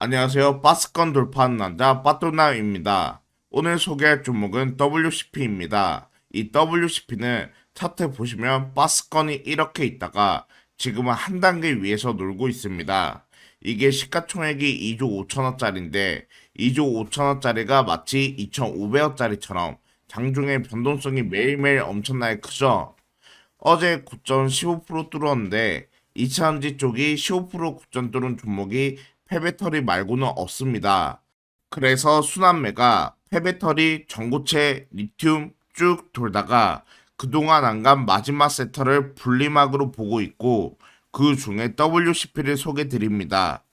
안녕하세요. 바스건 돌파하는 남자 빠뚜나입니다. 오늘 소개할 종목은 WCP입니다. 이 WCP는 차트 보시면 바스건이 이렇게 있다가 지금은 한 단계 위에서 놀고 있습니다. 이게 시가총액이 2조 5천원짜리인데 2조 5천원짜리가 마치 2,500원짜리처럼 장중에 변동성이 매일매일 엄청나게 크죠. 어제 고점 15% 뚫었는데 이차전지 쪽이 15% 고점 뚫은 종목이 폐배터리 말고는 없습니다. 그래서 순환매가 폐배터리, 전고체, 리튬 쭉 돌다가 그동안 안 간 마지막 세터를 분리막으로 보고 있고 그 중에 WCP를 소개 드립니다.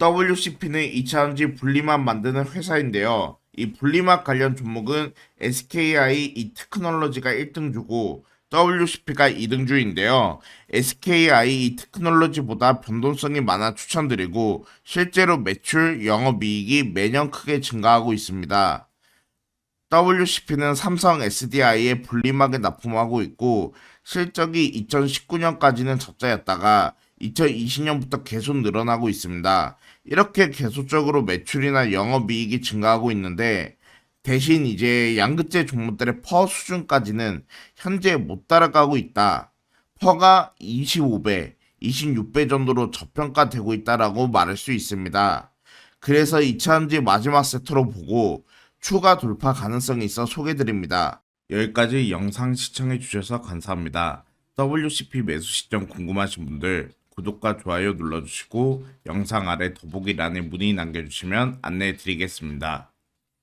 WCP는 2차전지 분리막 만드는 회사인데요. 이 분리막 관련 종목은 SKI 이 테크놀로지가 1등 주고 WCP가 2등 주인데요. SKI 이 테크놀로지보다 변동성이 많아 추천드리고 실제로 매출, 영업이익이 매년 크게 증가하고 있습니다. WCP는 삼성 SDI에 분리막에 납품하고 있고 실적이 2019년까지는 적자였다가 2020년부터 계속 늘어나고 있습니다. 이렇게 계속적으로 매출이나 영업이익이 증가하고 있는데 대신 이제 양극재 종목들의 퍼 수준까지는 현재 못 따라가고 있다. 퍼가 25배, 26배 정도로 저평가되고 있다라고 말할 수 있습니다. 그래서 2차전지 마지막 세트로 보고 추가 돌파 가능성이 있어 소개드립니다. 여기까지 영상 시청해 주셔서 감사합니다. WCP 매수 시점 궁금하신 분들 구독과 좋아요 눌러주시고 영상 아래 더보기란에 문의 남겨주시면 안내해 드리겠습니다.